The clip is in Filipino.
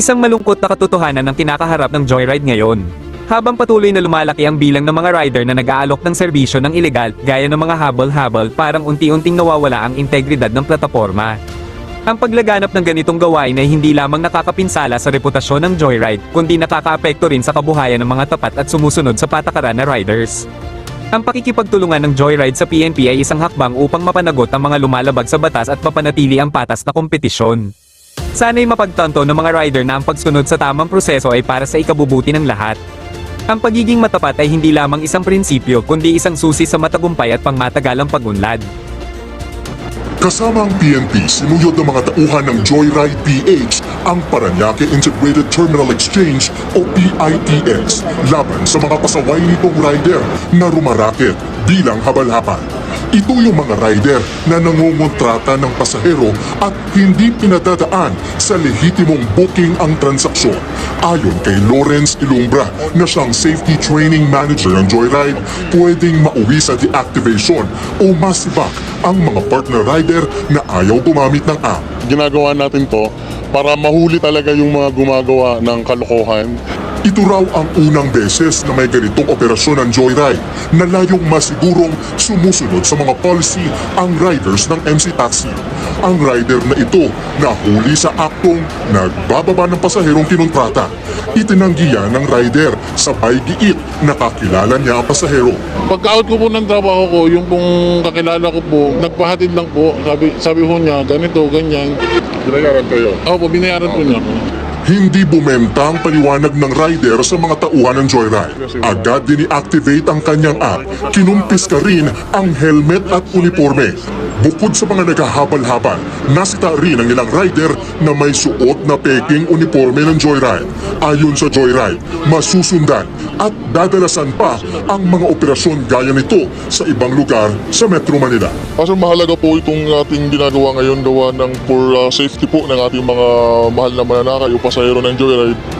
Isang malungkot na katotohanan ng kinakaharap ng Joyride ngayon. Habang patuloy na lumalaki ang bilang ng mga rider na nag-aalok ng serbisyo ng ilegal gaya ng mga habol-habol parang unti-unting nawawala ang integridad ng plataforma. Ang paglaganap ng ganitong gawain ay hindi lamang nakakapinsala sa reputasyon ng Joyride, kundi nakakaapekto rin sa kabuhayan ng mga tapat at sumusunod sa patakaran na riders. Ang pakikipagtulungan ng Joyride sa PNP ay isang hakbang upang mapanagot ang mga lumalabag sa batas at mapanatili ang patas na kompetisyon. Sana'y mapagtanto ng mga rider na ang pagsunod sa tamang proseso ay para sa ikabubuti ng lahat. Ang pagiging matapat ay hindi lamang isang prinsipyo kundi isang susi sa matagumpay at pangmatagalang pagunlad. Kasama ang PNP, sinuyod ng mga tauhan ng Joyride PH ang Paranaque Integrated Terminal Exchange o PITX laban sa mga pasaway nitong rider na rumarakit bilang habal-habal. Ito yung mga rider na nangungontrata ng pasahero at hindi pinadadaan sa lehitimong booking ang transaksyon. Ayon kay Lawrence Ilumbra na siyang Safety Training Manager ng Joyride, pwedeng mauwi sa deactivation o masibak ang mga partner rider na ayaw gumamit ng app. ginagawa natin to para mahuli talaga yung mga gumagawa ng kalokohan. Ito raw ang unang beses na may ganitong operasyon ng Joyride na layong masigurong sumusunod sa mga policy ang riders ng MC Taxi. Ang rider na ito nahuli sa aktong nagbababa ng pasaherong kinontrata. Itinanggi yan ng rider sabay giit nakakilala niya ang pasahero. Pagka-out ko po ng trabaho ko, yung pong kakilala ko po, nagpahatid lang po. Sabi, sabi ko niya, ganito, ganyan. Binayaran kayo. Ako po, binayaran po niya ako. Hindi bumenta ang paliwanag ng rider sa mga tauhan ng Joyride. Agad dini-activate ang kanyang app. Kinumpis ka rin ang helmet at uniforme. Bukod sa mga naghahabal-habal, nasita rin ang ilang rider na may suot na peking uniforme ng Joyride. Ayon sa Joyride, masusundan at dadalasan pa ang mga operasyon gaya nito sa ibang lugar sa Metro Manila. Kaso mahalaga po itong ating ginagawa ngayon gawa ng for uh, safety po ng ating mga mahal na mananakay pasahero ng Joyride.